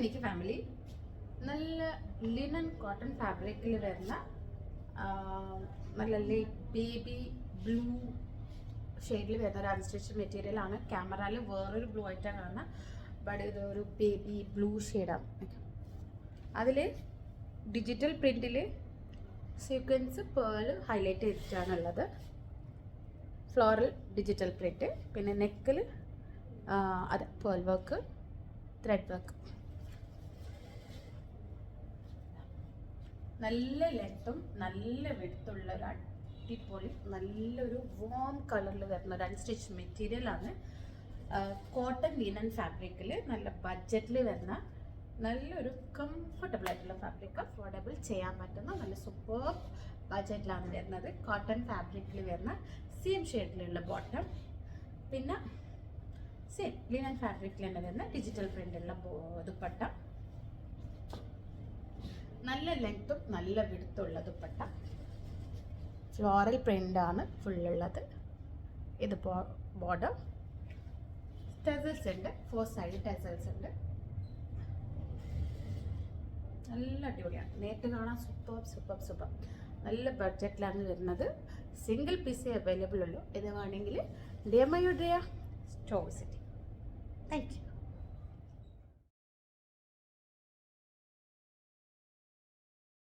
എനിക്ക് ഫാമിലി നല്ല linen cotton ഫാബ്രിക്കിൽ വരുന്ന നല്ല ബേബി ബ്ലൂ ഷെയ്ഡിൽ വരുന്ന ഒരു അൺസ്റ്റിച്ച് മെറ്റീരിയൽ ആണ്. ക്യാമറയിൽ വേറൊരു ബ്ലൂ ആയിട്ടാണ് കാണുന്നത് ബട്ട് ഇത് ഒരു ബേബി ബ്ലൂ ഷെയ്ഡാണ് അതിൽ ഡിജിറ്റൽ പ്രിന്റിൽ സീക്വൻസ് പേൾ ഹൈലൈറ്റ് ചെയ്തിട്ടാണുള്ളത് ഫ്ലോറൽ ഡിജിറ്റൽ പ്രിന്റ് പിന്നെ നെക്കിൽ അത് പേൾ വർക്ക് ത്രെഡ് വർക്ക് നല്ല ലെങ്ത്തും നല്ല വെടുത്തുള്ള ഒരു അടിപൊളി നല്ലൊരു വോം കളറിൽ വരുന്ന ഒരു അൺസ്റ്റിച്ച് മെറ്റീരിയലാണ് കോട്ടൺ ലീനൻ ഫാബ്രിക്കിൽ നല്ല ബഡ്ജറ്റിൽ വരുന്ന നല്ലൊരു കംഫർട്ടബിൾ ആയിട്ടുള്ള ഫാബ്രിക് അഫോർഡബിൾ ചെയ്യാൻ പറ്റുന്ന നല്ല സൂപ്പർ ബഡ്ജറ്റിലാണ് വരുന്നത്. കോട്ടൺ ഫാബ്രിക്കിൽ വരുന്ന സെയിം ഷെയ്ഡിലുള്ള ബോട്ടം പിന്നെ സെയിം ലീനൻ ഫാബ്രിക്കിൽ തന്നെ വരുന്ന ഡിജിറ്റൽ പ്രിന്റുള്ള ദുപ്പട്ട. നല്ല ലെങ്ത്തും നല്ല വിടുത്തുള്ള ദുപ്പട്ട ഫ്ലോറൽ പ്രിന്റാണ് ഫുള്ളുള്ളത്. ഇത് ബോർഡർ ടെസൽസ് ഉണ്ട്. ഫോർ സൈഡ് ടെസൽസ് ഉണ്ട്. നല്ല അടിപൊളിയാണ്. നേരിട്ട് കാണാൻ സൂപ്പർ സൂപ്പർ സൂപ്പർ നല്ല ബഡ്ജറ്റിലാണ് വരുന്നത്. സിംഗിൾ പീസേ അവൈലബിൾ ഉള്ളൂ. ഇത് വേണമെങ്കിൽ D M I store city thank you